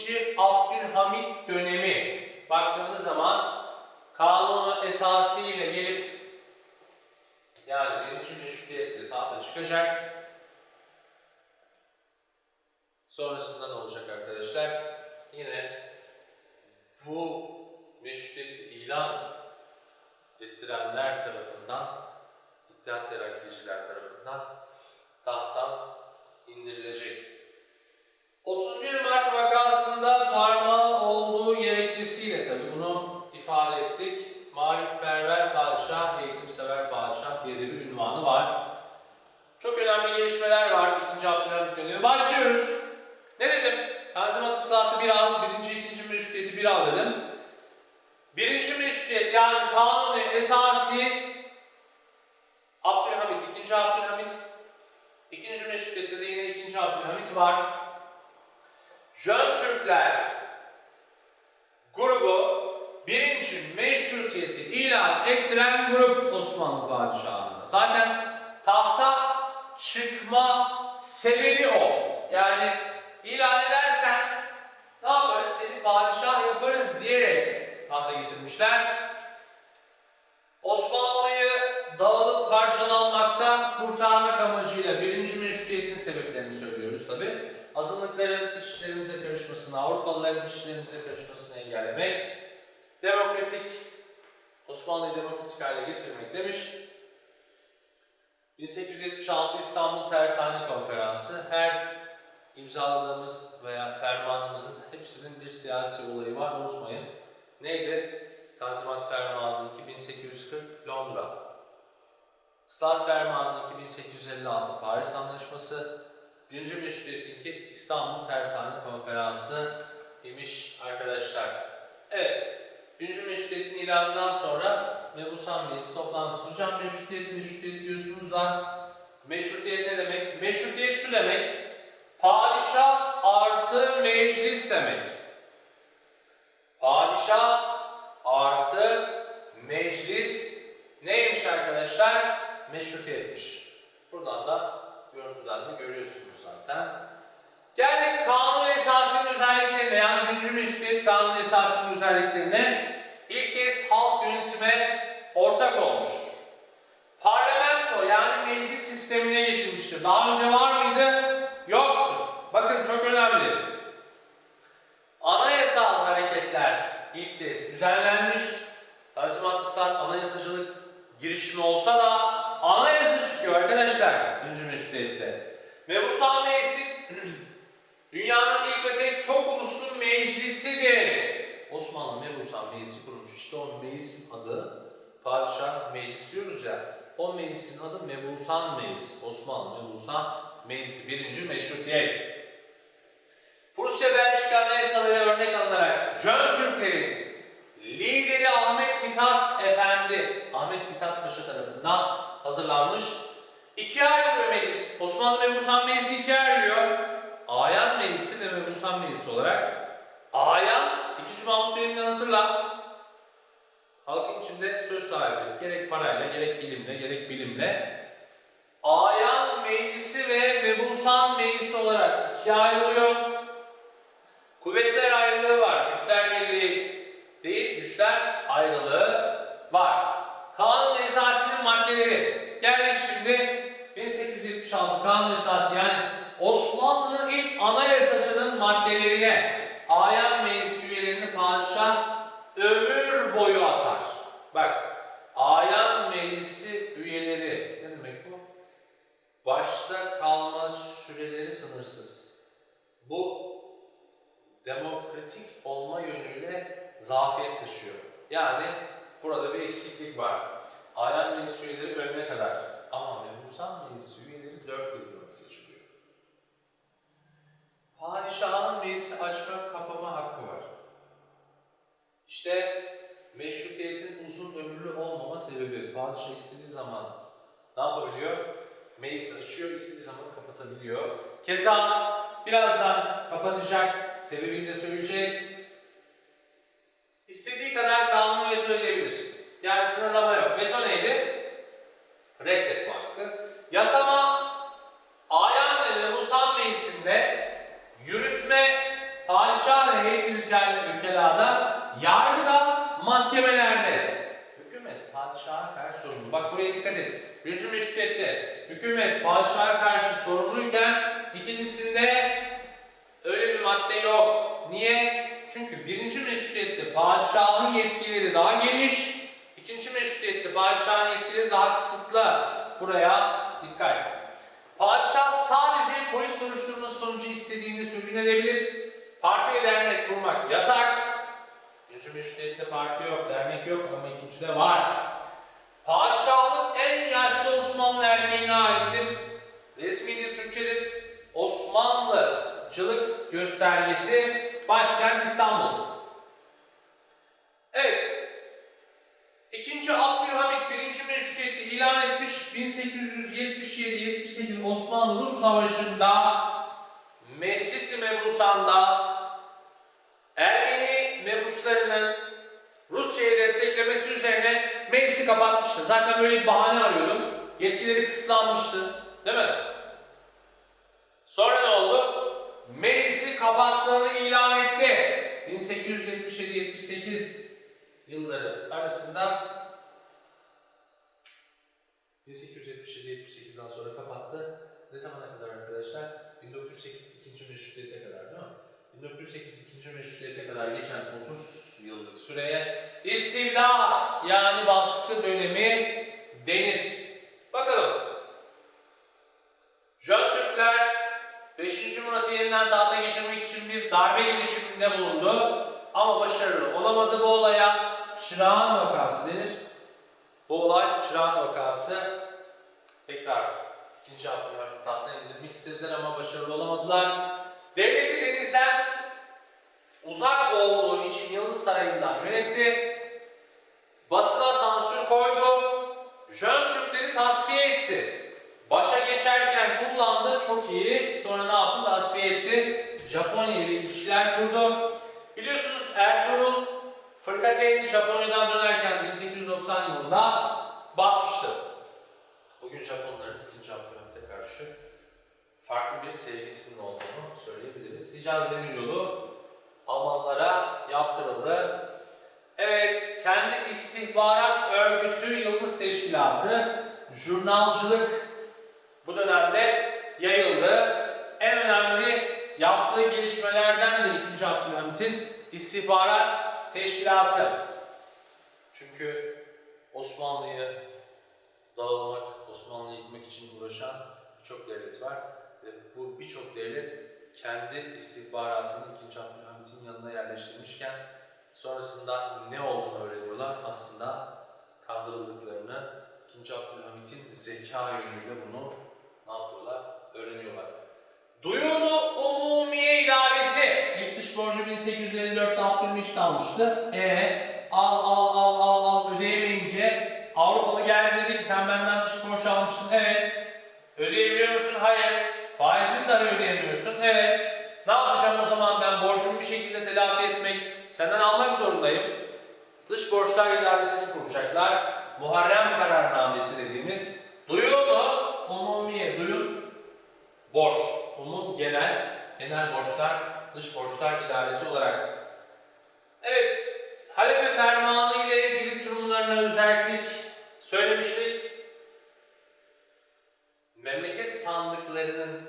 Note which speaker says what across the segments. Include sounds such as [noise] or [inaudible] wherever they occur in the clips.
Speaker 1: 2. Abdülhamit dönemi. Baktığınız zaman kanunu esası ile gelip yani birinci meşrutiyetle tahta çıkacak. Sonrasında ne olacak arkadaşlar? Yine bu meşrutiyeti ilan ettirenler tarafından, İttihat Terakkiciler tarafından tahttan indirilecek. 31 Mart vakasında darma olduğu gerekçesiyle tabi bunu ifade ettik. Marifperver padişah, eğitimsever padişah diye de bir ünvanı var. Çok önemli gelişmeler var 2. Abdülhamit dönemi. Başlıyoruz. Ne dedim? Tanzimat ıslahatı bir al, birinci, ikinci meşrutiyeti bir al dedim. Birinci meşrutiyet yani kanuni esası Abdülhamit, ikinci Abdülhamit. İkinci meşrutiyette de yine ikinci Abdülhamit var. Jön Türkler grubu birinci meşrutiyeti ilan ettiren grup Osmanlı padişahlığı. Zaten tahta çıkma sebebi o. Yani ilan edersen ne yaparız seni padişah yaparız diyerek tahta getirmişler. Osmanlı'yı dağılıp parçalanmaktan kurtarmak amacıyla birinci meşrutiyetin sebeplerini söylüyoruz tabi. Azınlıkların işlerimize karışmasını, Avrupalıların işlerimize karışmasını engellemek, demokratik, Osmanlı'yı demokratik hale getirmek demiş. 1876 İstanbul Tersane Konferansı her imzaladığımız veya fermanımızın hepsinin bir siyasi olayı var unutmayın. Neydi? Tanzimat Fermanı 2840 Londra. Islahat Fermanı 2856 Paris Anlaşması. Birinci Meşrutiyet'inki İstanbul Tersane Konferansı imiş arkadaşlar. Evet. Birinci Meşrutiyet'in ilanından sonra Mebusan Meclisi toplantısı. Hocam meşrutiyet, meşrutiyet diyorsunuz da meşrutiyet ne demek? Meşrutiyet şu demek. Padişah artı meclis demek. Padişah artı meclis neymiş arkadaşlar? Meşrutiyetmiş. Buradan da görüntüden de görüyorsunuz zaten. Geldik kanun esasının özelliklerine yani birinci meşrutiyet kanun esasının özelliklerine. İlk kez halk yönetime ortak olmuştur. Parlamento yani meclis sistemine geçilmiştir. Daha önce var mıydı? Yoktu. Bakın çok önemli. Anayasal hareketler ilk kez düzenlenmiş. Tanzimat Islah anayasacılık girişimi olsa da anayasa çıkıyor arkadaşlar birinci meşrutiyette. Mebusan Meclisi dünyanın ilk ve tek çok uluslu meclisidir. Osmanlı Mebusan Meclisi kurulmuş. İşte o meclisin adı Padişah Meclis diyoruz ya. O meclisin adı Mebusan Meclisi. Osmanlı Mebusan Meclisi birinci meşrutiyet. Prusya Belçika anayasaları örnek alınarak Jön Türklerin lideri Ahmet Mithat Efendi, Ahmet Mithat Paşa tarafından hazırlanmış. İkiye ayrılıyor meclis. Osmanlı Mebusan Meclisi ikiye ayrılıyor. Ayan Meclisi ve Mebusan Meclisi olarak. Ayan, 2. Mahmut Bey'in hatırla. Halkın içinde söz sahibi. Gerek parayla, gerek ilimle, gerek bilimle. Ayan Meclisi ve Mebusan Meclisi olarak ikiye ayrılıyor. Kuvvetler ayrılığı var. Güçler birliği değil, güçler ayrılığı var. Kanun esasının maddeleri. Geldik şimdi 1876 kanun esası yani Osmanlı'nın ilk anayasasının maddelerine ayan meclis üyelerini padişah ömür boyu atar. Bak, ayan meclisi üyeleri ne demek bu? Başta kalma süreleri sınırsız. Bu demokratik olma yönüyle zafiyet taşıyor. Yani burada bir eksiklik var. Ayan meclis üyeleri ölene kadar ama mebusan meclis üyeleri 4 yıl seçiliyor. Padişahın meclisi açma kapama hakkı var. İşte meşrutiyetin uzun ömürlü olmama sebebi padişah istediği zaman ne yapabiliyor? Meclis açıyor, istediği zaman kapatabiliyor. Keza birazdan kapatacak, sebebini de söyleyeceğiz. İstediği kadar kanunu veto edebilir. Yani sınırlama yok. Veto neydi? Reddetme hakkı. Yasama Ayan ve Musan Meclisi'nde yürütme padişah ve heyet ülke- ülkelada, yargıda, mahkemelerde. Padişaha karşı sorumlu. Bak buraya dikkat et. Birinci meşrutiyette hükümet padişaha karşı sorumluyken ikincisinde öyle bir madde yok. Niye? Çünkü birinci meşrutiyette padişahın yetkileri daha geniş, ikinci meşrutiyette padişahın yetkileri daha kısıtlı. Buraya dikkat. Padişah sadece polis soruşturması sonucu istediğini söylenebilir. Parti ve dernek kurmak yasak. Birinci meşrutiyette parti yok, dernek yok ama ikincide var. Padişahlık en yaşlı Osmanlı erkeğine aittir. Resmidir, Türkçedir. Osmanlıcılık göstergesi başkent İstanbul. Evet. İkinci Abdülhamit birinci meşrutiyeti ilan etmiş 1877-78 Osmanlı-Rus Savaşı'nda Meclis-i Mebusan'da Ermeni mebuslarının Rusya'yı desteklemesi üzerine meclisi kapatmıştı. Zaten böyle bir bahane arıyordum. Yetkileri kısıtlanmıştı. Değil mi? Sonra ne oldu? Meclisi kapattığını ilan etti. 1877-78 yılları arasında 1877-78'den sonra kapattı. Ne zamana kadar arkadaşlar? 1908 ikinci meşrutiyete kadar değil mi? 1908 ikinci meşrutiyete kadar geçen 30 yıllık süreye istivlat yani baskı dönemi denir. Bakalım. Jön Türkler 5. Murat'ı yeniden tahta geçirmek için bir darbe girişiminde bulundu. Ama başarılı olamadı bu olaya. Çırağan vakası denir. Bu olay Çırağan vakası. Tekrar 2. Abdülhamit tahttan indirmek istediler ama başarılı olamadılar. Devleti denizden uzak olduğu için Yıldız Sarayı'ndan yönetti. Basına sansür koydu. Jön Türkleri tasfiye etti. Başa geçerken kullandı çok iyi. Sonra ne yaptı? Tasfiye etti. Japonya ile ilişkiler kurdu. Biliyorsunuz Ertuğrul Fırkateyn Japonya'dan dönerken 1890 yılında batmıştı. Bugün Japonların 2. Abdülhamit'e karşı farklı bir sevgisinin olduğunu söyleyebiliriz. Hicaz Demiryolu Almanlara yaptırıldı. Evet, kendi istihbarat örgütü Yıldız Teşkilatı, jurnalcılık bu dönemde yayıldı. En önemli yaptığı gelişmelerden de 2. Abdülhamit'in istihbarat teşkilatı. Çünkü Osmanlı'yı dağılmak, Osmanlı'yı yıkmak için uğraşan birçok devlet var. Bu birçok devlet kendi istihbaratını 2. Abdülhamit'in yanına yerleştirmişken sonrasında ne olduğunu öğreniyorlar. Aslında kandırıldıklarını 2. Abdülhamit'in zeka yönüyle bunu ne yapıyorlar? Öğreniyorlar. Duyunu Umumiye İdaresi. İlk dış borcu 1854'te Abdülmecit almıştı. E al al al al al ödeyemeyince Avrupalı geldi dedi ki sen benden dış borç almıştın. Evet. Ödeyebiliyor musun? Hayır. Faizini dahi ödeyemiyorsun. Evet. Ne yapacağım o zaman ben borcumu bir şekilde telafi etmek, senden almak zorundayım. Dış borçlar idaresini kuracaklar. Muharrem kararnamesi dediğimiz duyunu umumiye, duyun borç, umum genel, genel borçlar, dış borçlar idaresi olarak. Evet, Halebe Fermanı ile ilgili durumlarına özellik söylemiştik. Memleket sandıklarının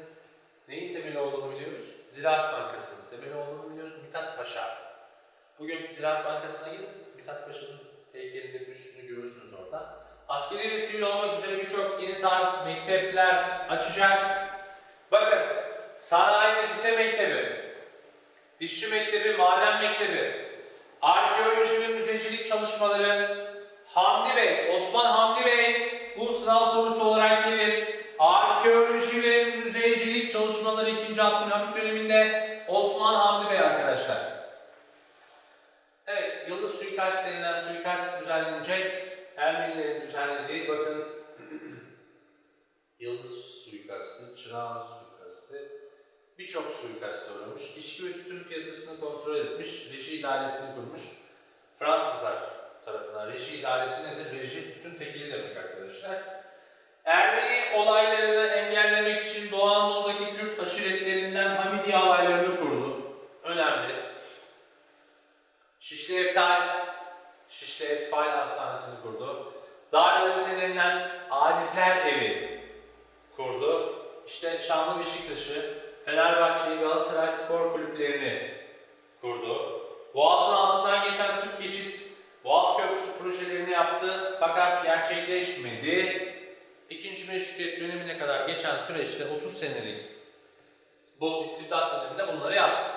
Speaker 1: neyin temeli olduğunu biliyoruz? Ziraat Bankası'nın temeli olduğunu biliyoruz. Mithat Paşa. Bugün Ziraat Bankası'na gidin, Mithat Paşa'nın heykelini, büstünü görürsünüz orada. Askeri ve sivil olmak üzere birçok yeni tarz mektepler açacak. Bakın, Sanayi Nefise Mektebi, Dişçi Mektebi, Maden Mektebi, Arkeoloji ve Müzecilik çalışmaları, Hamdi Bey, Osman Hamdi Bey bu sınav sorusu olarak gelir. Arkeoloji ve müzecilik çalışmaları 2. Abdülhamit döneminde Osman Hamdi Bey arkadaşlar. Evet, Yıldız suikast denilen suikast düzenlenecek. Ermenilerin düzenlediği, bakın [clears throat] Yıldız suikastı, Çırağan suikastı, birçok suikast uğramış. İçki ve tütün piyasasını kontrol etmiş, reji idaresini kurmuş. Fransızlar tarafından. Reji idaresi nedir? Reji tütün tekili demek arkadaşlar. Ermeni olaylarını engellemek için Doğu Anadolu'daki Kürt aşiretlerinden Hamidiye alaylarını kurdu. Önemli. Şişli Eftal, Şişli Eftal Hastanesi'ni kurdu. Darülazim denilen Acizler Evi kurdu. İşte Şanlı Beşiktaş'ı, Fenerbahçe'yi, Galatasaray Spor Kulüplerini kurdu. Boğaz'ın altından geçen Türk Geçit, Boğaz Köprüsü projelerini yaptı fakat gerçekleşmedi. Meşrutiyet dönemine kadar geçen süreçte 30 senelik bu istibdat döneminde bunları yaptı.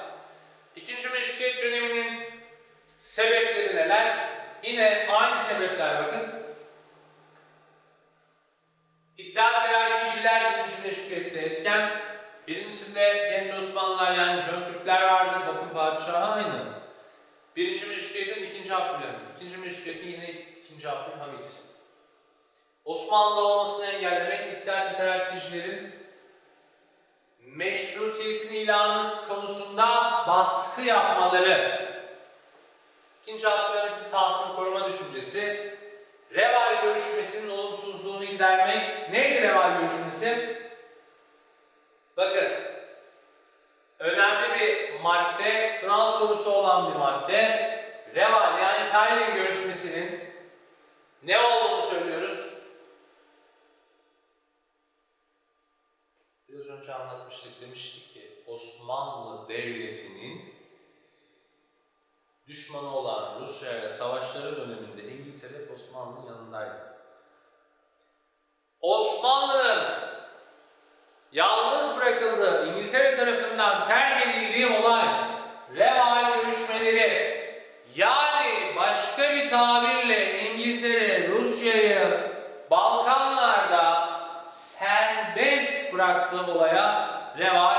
Speaker 1: İkinci meşrutiyet döneminin sebepleri neler? Yine aynı sebepler bakın. İttihat Terakkiciler ikinci meşrutiyette etken. Birincisinde genç Osmanlılar yani Jön Türkler vardı. Bakın padişahı aynı. Birinci meşrutiyetin ikinci Abdülhamit. İkinci meşrutiyetin yine ikinci Abdülhamit. Osmanlı olmasını engellemek İttihat Terakkicilerin meşrutiyetin ilanı konusunda baskı yapmaları. İkinci Abdülhamit'in tahtını koruma düşüncesi, Reval görüşmesinin olumsuzluğunu gidermek. Neydi Reval görüşmesi? Bakın, önemli bir madde, sınav sorusu olan bir madde. Reval yani Tallinn görüşmesinin ne olduğunu söylüyoruz? Biraz önce anlatmıştık, demiştik ki Osmanlı Devleti'nin düşmanı olan Rusya ile savaşları döneminde İngiltere Osmanlı'nın yanındaydı. Osmanlı'nın yalnız bırakıldığı, İngiltere tarafından terk edildiği olay Reval görüşmeleri yani başka bir tabirle İngiltere Rusya'yı Balkanlarda serbest bıraktığı olaya Reval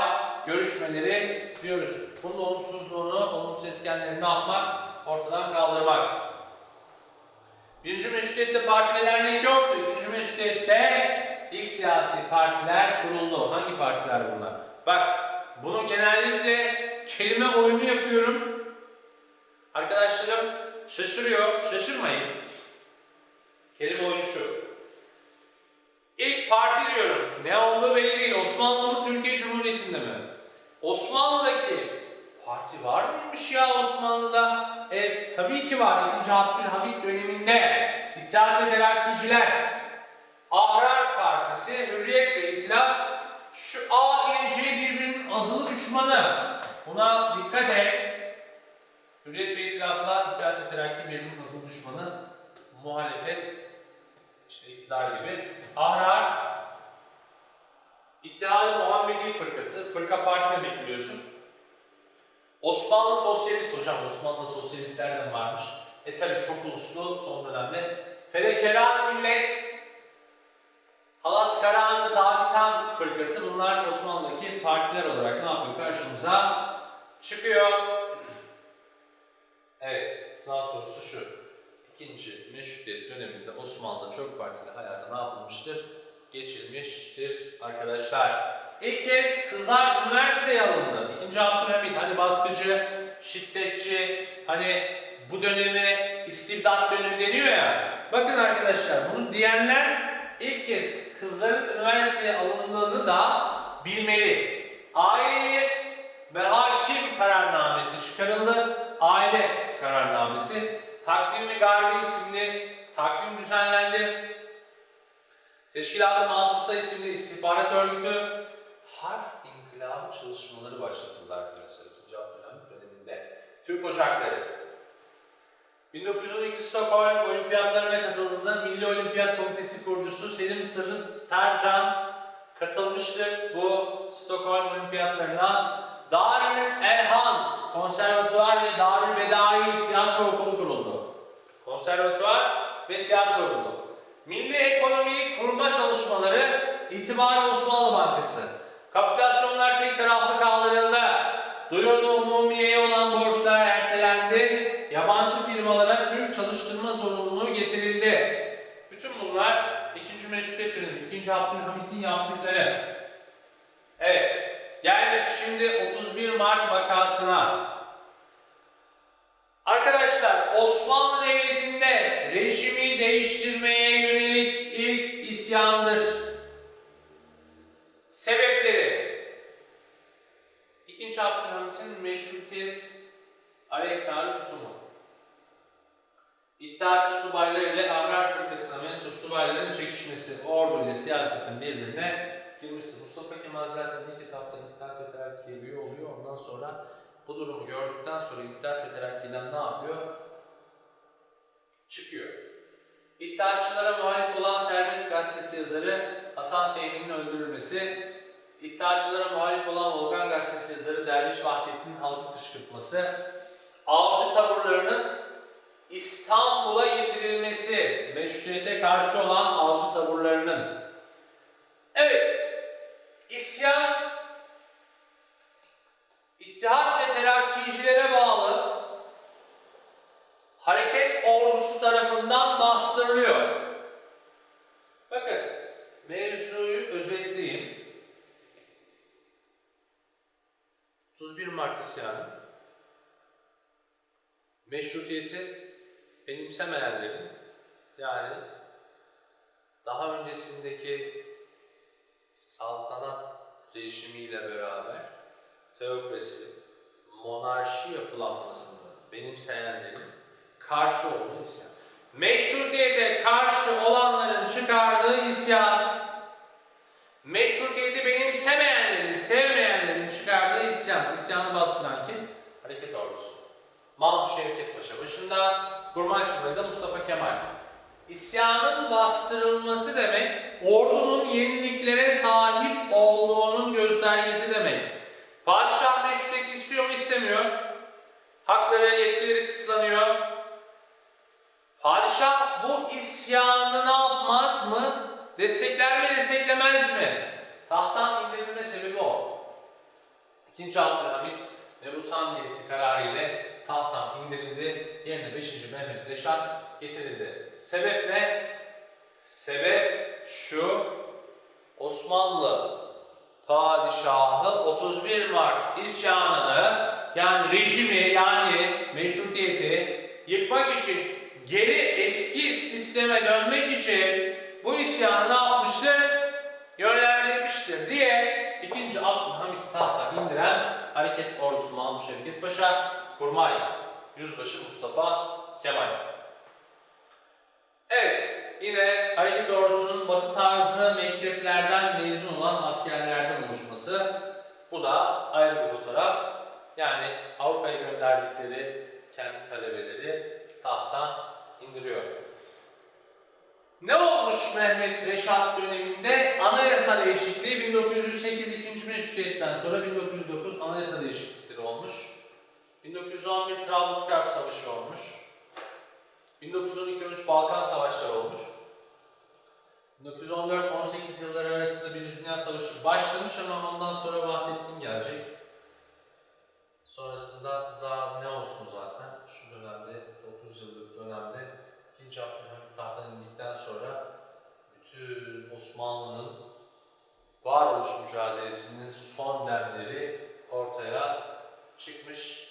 Speaker 1: görüşmeleri diyoruz. Bunun olumsuzluğunu, olumsuz etkenlerini ne yapmak? Ortadan kaldırmak. Birinci meşrutiyette parti ve yoktu. İkinci meşrutiyette ilk siyasi partiler kuruldu. Hangi partiler bunlar? Bak bunu genellikle kelime oyunu yapıyorum. Arkadaşlarım şaşırıyor. Şaşırmayın. Kelime oyunu şu. İlk parti diyorum. Ne olduğu belli değil. Osmanlı mı Türkiye Cumhuriyeti'nde mi? Osmanlı'daki parti var mıymış ya Osmanlı'da? E, tabii ki var. İkinci Abdülhamit döneminde İttihat ve Terakkiciler, Ahrar Partisi, Hürriyet ve İtilaf şu A ile C birbirinin azılı düşmanı. Buna dikkat et. Hürriyet ve İtilaf'la İttihat ve Terakki birbirinin azılı düşmanı. Muhalefet, işte iktidar gibi. Ahrar, İttihad-ı Muhammedi Fırkası, fırka parti demek biliyorsun. Osmanlı Sosyalist hocam, Osmanlı Sosyalistlerden varmış. E tabi çok uluslu son dönemde. Ferekeran Millet, Halas Karahan'ı Zabitan Fırkası bunlar Osmanlı'daki partiler olarak ne yapıyor karşımıza çıkıyor. Evet, sınav sorusu şu. İkinci Meşrutiyet döneminde Osmanlı çok partili hayata ne yapılmıştır? Geçilmiştir arkadaşlar. İlk kez kızlar üniversiteye alındı. İkinci Abdülhamit hani baskıcı, şiddetçi, hani bu dönemi istibdat dönemi deniyor ya. Bakın arkadaşlar bunu diyenler ilk kez kızların üniversiteye alındığını da bilmeli. Aile Teşkilat-ı Mahsusa isimli istihbarat örgütü harf inkılabı çalışmaları başlatıldı arkadaşlar 2. Abdülhamit döneminde. Türk Ocakları 1912 Stockholm Olimpiyatlarına katıldığında Milli Olimpiyat Komitesi kurucusu Selim Sırrı Tercan katılmıştır bu Stockholm Olimpiyatlarına. Darül Elhan Konservatuvar ve Darül Bedai Tiyatro Okulu kuruldu. Konservatuvar ve tiyatro okulu. Milli ekonomiyi kurma çalışmaları İtibari Osmanlı Bankası. Kapitülasyonlar tek taraflı kaldırıldı. Duyurlu umumiyeye olan borçlar ertelendi. Yabancı firmalara Türk çalıştırma zorunluluğu getirildi. Bütün bunlar 2. Meşrutiyet dönemi, 2. Abdülhamit'in yaptıkları. Evet, geldik şimdi 31 Mart vakasına. Arkadaşlar Osmanlı Devleti'nde rejimi değiştirmeye yönelik isyandır. Sebepleri İkinci Abdülhamit'in meşrutiyet aleyhtarı tutumu. İddiaçı subaylar ile Avrar Fırkası'na mensup subayların çekişmesi, ordu ile siyasetin birbirine girmesi. Mustafa Kemal zaten ilk etapta İttihat ve Terakki'ye üye oluyor. Ondan sonra bu durumu gördükten sonra İttihat ve Terakki'den ne yapıyor? Çıkıyor. İddiaçılara muhalif olan Serbest Gazetesi yazarı Hasan Fehmi'nin öldürülmesi, İddiaçılara muhalif olan Volkan Gazetesi yazarı Derviş Vahdettin'in halkı kışkırtması, avcı taburlarının İstanbul'a getirilmesi, meşruiyete karşı olan avcı taburlarının. Evet, isyan İttihat ve Terakkicilere bağlı hareket ordusu tarafından bastırılıyor. Bakın, mevzuyu özetleyeyim. 31 Mart isyanı meşrutiyeti benimsemeyenlerin yani daha öncesindeki saltanat rejimiyle beraber teokrasi, monarşi yapılanmasını benimseyenlerin karşı olduğu isyan. Meşrutiyete karşı olanların çıkardığı isyan, meşrutiyeti benimsemeyenlerin, sevmeyenlerin çıkardığı isyan. İsyanı bastıran kim? Hareket ordusu. Mahmut Şevket Paşa başında, Kurmay Subayı da Mustafa Kemal. İsyanın bastırılması demek, ordunun yeniliklere sahip olduğunun göstergesi demek. Padişah meşrutiyeti istiyor mu istemiyor. Hakları, yetkileri kısıtlanıyor. Padişah bu isyanı ne yapmaz mı? Destekler mi, desteklemez mi? Tahttan indirilme sebebi o. İkinci Abdülhamit ve bu Samiyesi kararı ile tahttan indirildi. Yerine 5. Mehmet Reşat getirildi. Sebep ne? Sebep şu. Osmanlı padişahı 31 Mart isyanını yani rejimi yani meşrutiyeti yıkmak için geri eski sisteme dönmek için bu isyanı ne yapmıştır? Yönlendirmiştir diye 2. Abdülhamit'i tahttan indiren hareket ordusu Mahmut Şevket Paşa, Kurmay, Yüzbaşı Mustafa Kemal. Evet, yine hareket ordusunun batı tarzı mekteplerden mezun olan askerlerden oluşması. Bu da ayrı bir fotoğraf. Yani Avrupa'ya gönderdikleri kendi talebeleri tahttan indiriyor. Ne olmuş Mehmet Reşat döneminde? Anayasa değişikliği 1908 ikinci meşrutiyetten sonra 1909 anayasa değişiklikleri olmuş. 1911 Trablusgarp Savaşı olmuş. 1912-13 Balkan Savaşları olmuş. 1914-18 yılları arasında Birinci Dünya Savaşı başlamış ama ondan sonra Vahdettin gelecek. Sonrasında daha ne olsun zaten şu dönemde 9 yıllık dönemde 2. Abdülhamit tahttan indikten sonra bütün Osmanlı'nın varoluş mücadelesinin son demleri ortaya çıkmış.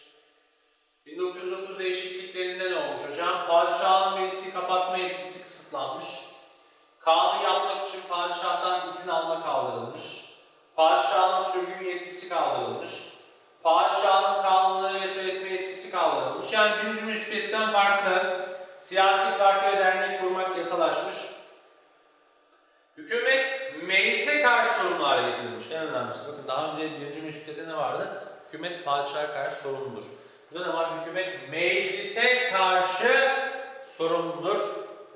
Speaker 1: 1909 değişikliklerinde ne olmuş hocam? Padişahın meclisi kapatma yetkisi kısıtlanmış. Kanun yapmak için padişahtan izin alma kaldırılmış. Padişahın sürgün yetkisi kaldırılmış. Padişahın kanunları veto etme yetkisi kaldırılmış. Yani birinci meşrutiyetten farklı siyasi parti ve dernek kurmak yasalaşmış. Hükümet meclise karşı sorumlu hale getirilmiş. En önemlisi bakın daha önce birinci meşrutiyette ne vardı? Hükümet padişaha karşı sorumludur. Burada ne var? Hükümet meclise karşı sorumludur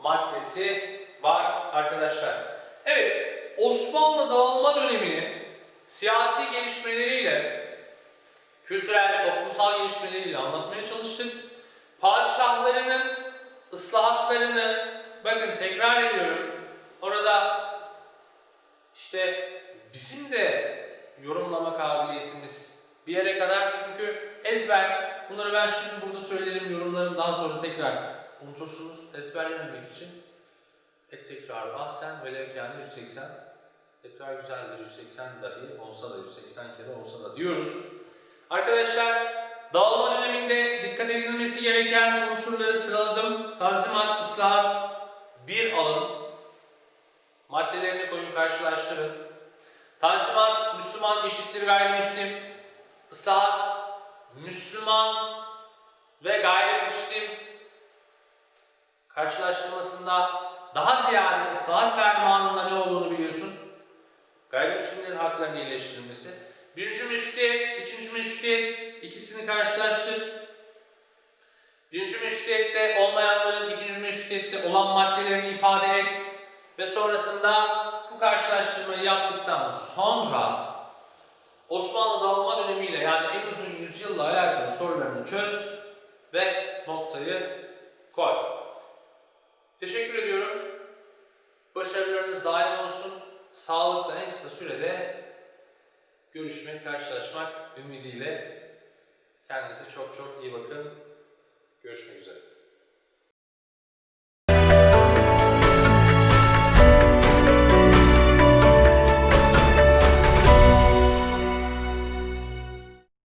Speaker 1: maddesi var arkadaşlar. Evet, Osmanlı dağılma döneminin siyasi gelişmeleriyle, kültürel, toplumsal gelişmeleriyle anlatmaya çalıştık. Padişahlarının ıslahatlarını, bakın tekrar ediyorum, orada işte bizim de yorumlama kabiliyetimiz bir yere kadar çünkü ezber, bunları ben şimdi burada söylerim, yorumlarım daha sonra tekrar unutursunuz ezberlememek için. Hep tekrar ahsen ve levkâne 180. Tekrar güzeldir 180 dahi olsa da 180 kere olsa da diyoruz. Arkadaşlar dağılma döneminde dikkat edilmesi gereken unsurları sıraladım. Tanzimat, ıslahat, bir alın. Maddelerini koyun karşılaştırın. Tanzimat, Müslüman eşittir gayrimüslim. Islahat, Müslüman ve gayrimüslim karşılaştırmasında daha ziyade ıslahat fermanında ne olduğunu biliyorsun. Gayrimüslimlerin haklarının iyileştirilmesi. Birinci meşrutiyet, ikinci meşrutiyet ikisini karşılaştır. Birinci meşrutiyette olmayanların ikinci meşrutiyette olan maddelerini ifade et ve sonrasında bu karşılaştırmayı yaptıktan sonra Osmanlı dağılma dönemiyle yani en uzun yüzyılla alakalı sorularını çöz ve noktayı koy. Teşekkür ediyorum. Başarılarınız daim olsun. Sağlıkla en kısa sürede görüşmek, karşılaşmak ümidiyle kendinize çok çok iyi bakın. Görüşmek üzere.